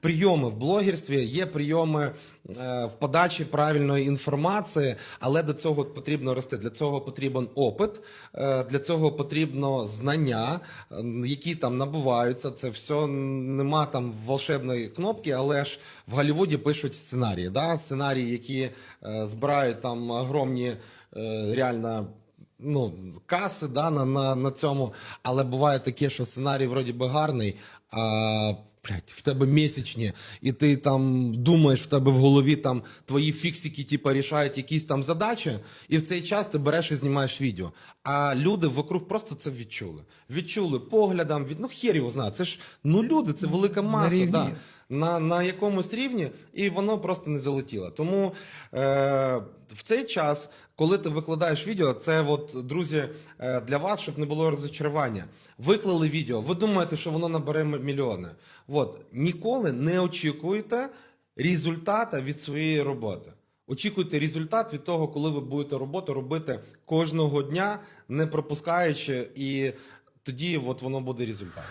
прийоми в блогерстві, є прийоми е, в подачі правильної інформації, але до цього потрібно рости. Для цього потрібен опит, е, для цього потрібно знання, які там набуваються. Це все нема там волшебної кнопки, але ж в Голлівуді пишуть сценарії. Да? Сценарії, які е, збирають там огромні реально ну, каси да, на, на, на цьому. Але буває таке, що сценарій вроді би гарний, а блядь, в тебе місячні, і ти там думаєш, в тебе в голові там твої фіксики, типу, рішають якісь там задачі, і в цей час ти береш і знімаєш відео. А люди вокруг просто це відчули. Відчули поглядом, від... ну хер його знає. Це ж ну люди, це велика маса. рівні. Да на, на якомусь рівні, і воно просто не залетіло. Тому е, в цей час, коли ти викладаєш відео, це от, друзі, е, для вас, щоб не було розчарування. Виклали відео, ви думаєте, що воно набере мільйони. От, ніколи не очікуйте результата від своєї роботи. Очікуйте результат від того, коли ви будете роботу робити кожного дня, не пропускаючи, і тоді от воно буде результат.